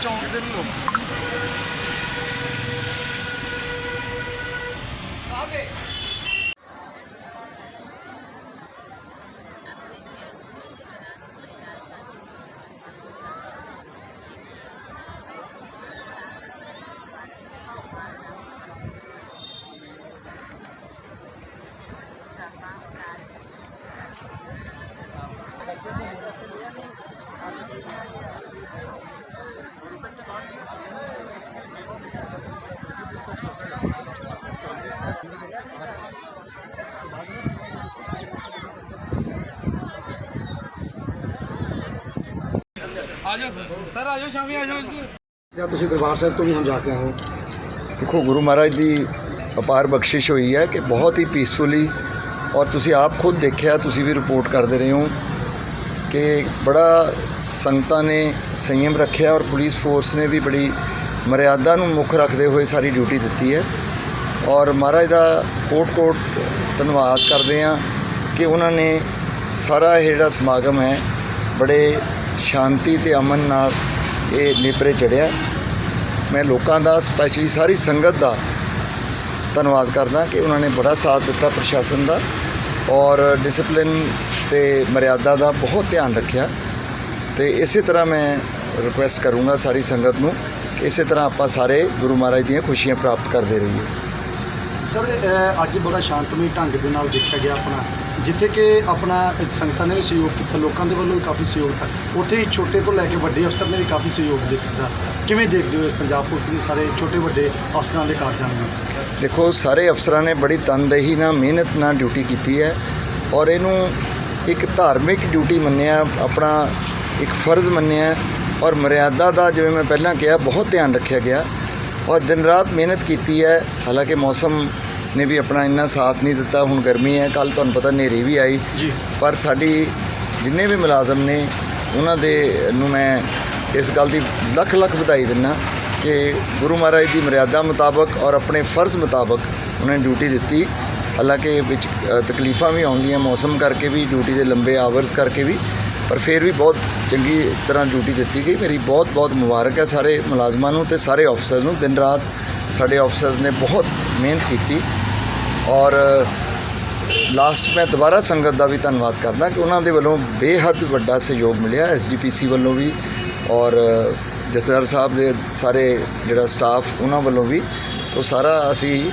チャンネ登録。ਸਰ। Sir ਆ ਜਾਓ ਸ਼ਾਮੀ ਆ ਜਾਓ ਜਾਂ ਤੁਸੀਂ ਦਰਬਾਰ ਸਾਹਿਬ ਤੋਂ ਵੀ ਹੁਣ ਜਾ ਕੇ ਆਏ ਹੋ ਦੇਖੋ ਗੁਰੂ ਮਹਾਰਾਜ ਦੀ ਅਪਾਰ ਬਖਸ਼ਿਸ਼ ਹੋਈ ਹੈ ਕਿ ਬਹੁਤ ਹੀ ਪੀਸਫੁਲੀ ਔਰ ਤੁਸੀਂ ਆਪ ਖੁਦ ਦੇਖਿਆ ਤੁਸੀਂ ਵੀ ਰਿਪੋਰਟ ਕਰਦੇ ਰਹੇ ਹੋ ਕਿ ਬੜਾ ਸੰਗਤਾਂ ਨੇ ਸੰਯਮ ਰੱਖਿਆ ਔਰ ਪੁਲਿਸ ਫੋਰਸ ਨੇ ਵੀ ਬੜੀ ਮਰਿਆਦਾ ਨੂੰ ਮੁੱਖ ਰੱਖਦੇ ਹੋਏ ਸਾਰੀ ਡਿਊਟੀ ਦਿੱਤੀ ਹੈ। ਔਰ ਮਹਾਰਾਜ ਦਾ ਕੋਟ-ਕੋਟ ਧੰਨਵਾਦ ਕਰਦੇ ਹਾਂ ਕਿ ਉਹਨਾਂ ਨੇ ਸਾਰਾ ਇਹ ਜਿਹੜਾ ਸਮਾਗਮ ਹੈ ਬੜੇ ਸ਼ਾਂਤੀ ਤੇ ਅਮਨ ਨਾਲ ਇਹ ਨੇਪਰੇ ਚੜਿਆ। ਮੈਂ ਲੋਕਾਂ ਦਾ ਸਪੈਸ਼ਲੀ ਸਾਰੀ ਸੰਗਤ ਦਾ ਧੰਨਵਾਦ ਕਰਦਾ ਕਿ ਉਹਨਾਂ ਨੇ ਬੜਾ ਸਾਥ ਦਿੱਤਾ ਪ੍ਰਸ਼ਾਸਨ ਦਾ ਔਰ ਡਿਸਪਲਿਨ ਤੇ ਮਰਿਆਦਾ ਦਾ ਬਹੁਤ ਧਿਆਨ ਰੱਖਿਆ। ਤੇ ਇਸੇ ਤਰ੍ਹਾਂ ਮੈਂ ਰਿਕੁਐਸਟ ਕਰੂੰਗਾ ਸਾਰੀ ਸੰਗਤ ਨੂੰ ਕਿ ਇਸੇ ਤਰ੍ਹਾਂ ਆਪਾਂ ਸਾਰੇ ਗੁਰੂ ਮਹਾਰਾਜ ਦੀਆਂ ਖੁਸ਼ੀਆਂ ਪ੍ਰਾਪਤ ਕਰਦੇ ਰਹੀਏ। ਸਰ ਅੱਜ ਬੜਾ ਸ਼ਾਂਤਮਈ ਢੰਗ ਦੇ ਨਾਲ ਦੇਖਿਆ ਗਿਆ ਆਪਣਾ, ਜਿੱਥੇ ਕਿ ਆਪਣਾ ਸੰਗਤਾਂ ਨੇ ਵੀ ਸਹਿਯੋਗ ਕੀਤਾ, ਲੋਕਾਂ ਦੇ ਵੱਲੋਂ ਵੀ ਕਾਫੀ ਸਹਿਯੋਗ ਦਿੱਤਾ। ਉੱਥੇ ਹੀ ਛੋਟੇ ਤੋਂ ਲੈ ਕੇ ਵੱਡੇ ਅਫਸਰ ਨੇ ਵੀ ਕਾਫੀ ਸਹਿਯੋਗ ਦਿੱਤਾ। ਕਿਵੇਂ ਦੇਖਦੇ ਹੋ ਇਹ ਪੰਜਾਬ ਪੁਲਿਸ ਦੇ ਸਾਰੇ ਛੋਟੇ ਵੱਡੇ ਅਫਸਰਾਂ ਦੇ ਕਾਰਜਾਂ ਨੂੰ? ਦੇਖੋ, ਸਾਰੇ ਅਫਸਰਾਂ ਨੇ ਬੜੀ ਤਨਦੇਹੀ ਨਾਲ, ਮਿਹਨਤ ਨਾਲ ਡਿਊਟੀ ਕੀਤੀ ਹੈ ਔਰ ਇਹਨੂੰ ਇੱਕ ਧਾਰਮਿਕ ਡਿਊਟੀ ਮੰਨਿਆ, ਆਪਣਾ ਇੱਕ ਫਰਜ਼ ਮੰਨਿਆ ਔਰ ਮਰਿਆਦਾ ਦਾ, ਜਿਵੇਂ ਮੈਂ ਪਹਿਲਾਂ ਕਿਹਾ, ਬਹੁਤ ਧਿਆਨ ਰੱਖਿਆ ਗਿਆ। ਔਰ ਦਿਨ ਰਾਤ ਮਿਹਨਤ ਕੀਤੀ ਹੈ। ਹਾਲਾਂਕਿ ਮੌਸਮ ਨੇ ਵੀ ਆਪਣਾ ਇੰਨਾ ਸਾਥ ਨਹੀਂ ਦਿੱਤਾ। ਹੁਣ ਗਰਮੀ ਹੈ। ਕੱਲ ਤੁਹਾਨੂੰ ਪਤਾ ਹਨੇਰੀ ਵੀ ਆਈ। ਜੀ। ਪਰ ਸਾਡੀ ਜਿੰਨੇ ਵੀ ਮੁਲਾਜ਼ਮ ਨੇ ਉਹਨਾਂ ਦੇ ਨੂੰ ਮੈਂ ਇਸ ਗੱਲ ਦੀ ਲੱਖ ਲੱਖ ਵਧਾਈ ਦਿੰਦਾ ਕਿ ਗੁਰੂ ਮਹਾਰਾਜ ਦੀ ਮਰਿਆਦਾ ਮੁਤਾਬਕ ਔਰ ਆਪਣੇ ਫਰਜ਼ ਮੁਤਾਬਕ ਉਹਨਾਂ ਨੇ ਡਿਊਟੀ ਦਿੱਤੀ। ਹਾਲਾਂਕਿ ਵਿੱਚ ਤਕਲੀਫਾਂ ਵੀ ਆਉਂਦੀਆਂ ਮੌਸਮ ਕਰਕੇ ਵੀ ਡਿਊਟੀ ਦੇ ਲੰਬੇ ਆਵਰਸ ਕਰਕੇ ਵੀ। ਪਰ ਫਿਰ ਵੀ ਬਹੁਤ ਚੰਗੀ ਤਰ੍ਹਾਂ ਡਿਊਟੀ ਦਿੱਤੀ ਗਈ। ਮੇਰੀ ਬਹੁਤ ਬਹੁਤ ਮੁਬਾਰਕ ਹੈ ਸਾਰੇ ਮੁਲਾਜ਼ਮਾਂ ਨੂੰ ਤੇ ਸਾਰੇ ਆਫੀਸਰਸ ਨੂੰ। ਦਿਨ ਰਾਤ ਸਾਡੇ ਆਫੀਸਰਸ ਨੇ ਬਹੁਤ ਮਿਹਨਤ ਕੀਤੀ। ਔਰ ਲਾਸਟ ਮੈਂ ਦੁਬਾਰਾ ਸੰਗਤ ਦਾ ਵੀ ਧੰਨਵਾਦ ਕਰਦਾ ਕਿ ਉਹਨਾਂ ਦੇ ਵੱਲੋਂ ਬੇਹੱਦ ਵੱਡਾ ਸਹਿਯੋਗ ਮਿਲਿਆ ਐਸਜੀਪੀਸੀ ਵੱਲੋਂ ਵੀ। ਔਰ ਜਥੇਦਾਰ ਸਾਹਿਬ ਦੇ ਸਾਰੇ ਜਿਹੜਾ ਸਟਾਫ ਉਹਨਾਂ ਵੱਲੋਂ ਵੀ। ਤੋਂ ਸਾਰਾ ਅਸੀਂ